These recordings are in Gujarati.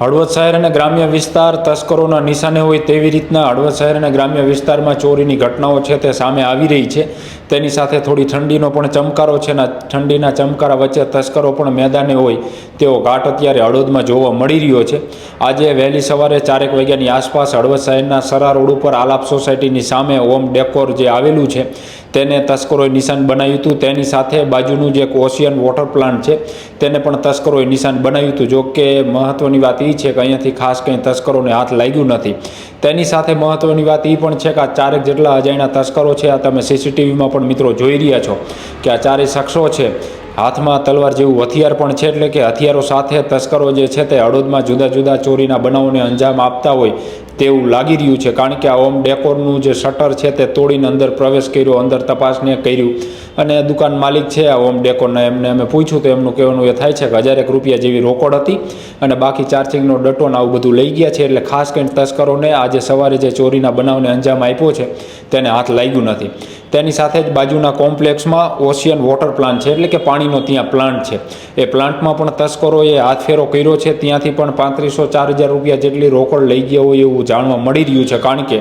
હળવદ શહેર અને ગ્રામ્ય વિસ્તાર તસ્કરોના નિશાને હોય તેવી રીતના હળવદ શહેર અને ગ્રામ્ય વિસ્તારમાં ચોરીની ઘટનાઓ છે તે સામે આવી રહી છે. તેની સાથે થોડી ઠંડીનો પણ ચમકારો છે ઠંડીના ચમકારા વચ્ચે તસ્કરો પણ મેદાને હોય તેવો ઘાટ અત્યારે હળવદમાં જોવા મળી રહ્યો છે. આજે વહેલી સવારે ચારેક વાગ્યાની આસપાસ હળવદ શહેરના સરા રોડ ઉપર આલાપ સોસાયટીની સામે ઓમ ડેકોર જે આવેલું છે તેને તસ્કરોએ નિશાન બનાવ્યું હતું. તેની સાથે બાજુનું જે એક ઓશિયન વોટર પ્લાન્ટ છે તેને પણ તસ્કરોએ નિશાન બનાવ્યું હતું. જો કે મહત્ત્વની વાત એ છે કે અહીંયાથી ખાસ કંઈ તસ્કરોને હાથ લાગ્યું નથી. તેની સાથે મહત્ત્વની વાત એ પણ છે કે આ ચારેક જેટલા અજાણ્યા તસ્કરો છે, આ તમે સીસીટીવીમાં પણ મિત્રો જોઈ રહ્યા છો કે આ ચારેય શખ્સો છે. હાથમાં તલવાર જેવું હથિયાર પણ છે એટલે કે હથિયારો સાથે તસ્કરો જે છે તે હળોદમાં જુદા જુદા ચોરીના બનાવોને અંજામ આપતા હોય તેવું લાગી રહ્યું છે. કારણ કે આ ઓમ ડેકોરનું જે શટર છે તે તોડીને અંદર પ્રવેશ કર્યો, અંદર તપાસને કર્યું. અને દુકાન માલિક છે આ ઓમ ડેકોરના એમને અમે પૂછ્યું તો એમનું કહેવાનું એ થાય છે કે હજારેક રૂપિયા જેવી રોકડ હતી અને બાકી ચાર્જિંગનો ડટો આવું બધું લઈ ગયા છે એટલે ખાસ કરીને તસ્કરોને આજે સવારે જે ચોરીના બનાવને અંજામ આપ્યો છે તેને હાથ લાગ્યું નથી. તેની સાથે જ બાજુના કોમ્પ્લેક્સમાં ઓશિયન વોટર પ્લાન્ટ છે, એટલે કે પાણીનો ત્યાં પ્લાન્ટ છે. એ પ્લાન્ટમાં પણ તસ્કરોએ હાથફેરો કર્યો છે, ત્યાંથી પણ પાંત્રીસો ચાર હજાર રૂપિયા જેટલી રોકડ લઈ ગયા હોય એવું જાણવા મળી રહ્યું છે, કારણ કે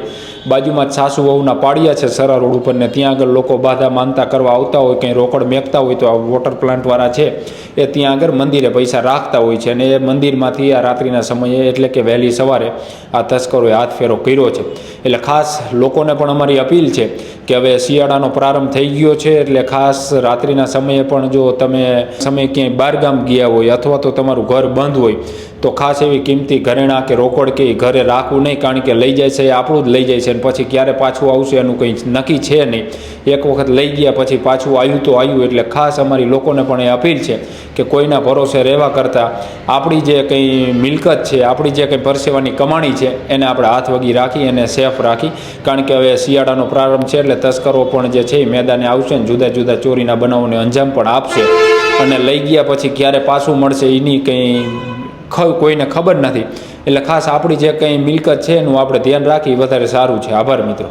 બાજુમાં જ સાસુ વહુના પાડિયા છે સરા રોડ ઉપર ને ત્યાં આગળ લોકો બાધા માનતા કરવા આવતા હોય, કંઈ રોકડ મેકતા હોય તો આ વોટર પ્લાન્ટવાળા છે, એ ત્યાં આગળ મંદિરે પૈસા રાખતા હોય છે અને એ મંદિરમાંથી આ રાત્રિના સમયે એટલે કે વહેલી સવારે આ તસ્કરોએ હાથ ફેરો કર્યો છે. એટલે ખાસ લોકોને પણ અમારી અપીલ છે કે હવે શિયાળાનો પ્રારંભ થઈ ગયો છે એટલે ખાસ રાત્રિના સમયે પણ જો તમે સમય ક્યાંય બહારગામ ગયા હોય અથવા તો તમારું ઘર બંધ હોય તો ખાસ એવી કિંમતી ઘરેણાં કે રોકડ કે ઘરે રાખવું નહીં, કારણ કે લઈ જાય છે એ આપણું જ લઈ જાય છે અને પછી ક્યારે પાછું આવશે એનું કંઈ નક્કી છે નહીં. એક વખત લઈ ગયા પછી પાછું આવ્યું તો આવ્યું, એટલે ખાસ અમારી લોકોને પણ એ અપીલ છે કે કોઈના ભરોસે રહેવા કરતાં આપણી જે કંઈ મિલકત છે, આપણી જે કંઈ પરસેવાની કમાણી છે, એને આપણે હાથ વગી રાખી અને સેફ રાખી. કારણ કે હવે શિયાળાનો પ્રારંભ છે એટલે તસ્કરો પણ જે છે એ મેદાને આવશે ને જુદા જુદા ચોરીના બનાવોને અંજામ પણ આપશે. અને લઈ ગયા પછી ક્યારે પાછું મળશે એની કંઈ કોઈને ખબર નથી. એટલે ખાસ આપણી જે કંઈ મિલકત છે એનું આપણે ધ્યાન રાખી વધારે સારું છે. આભાર મિત્રો.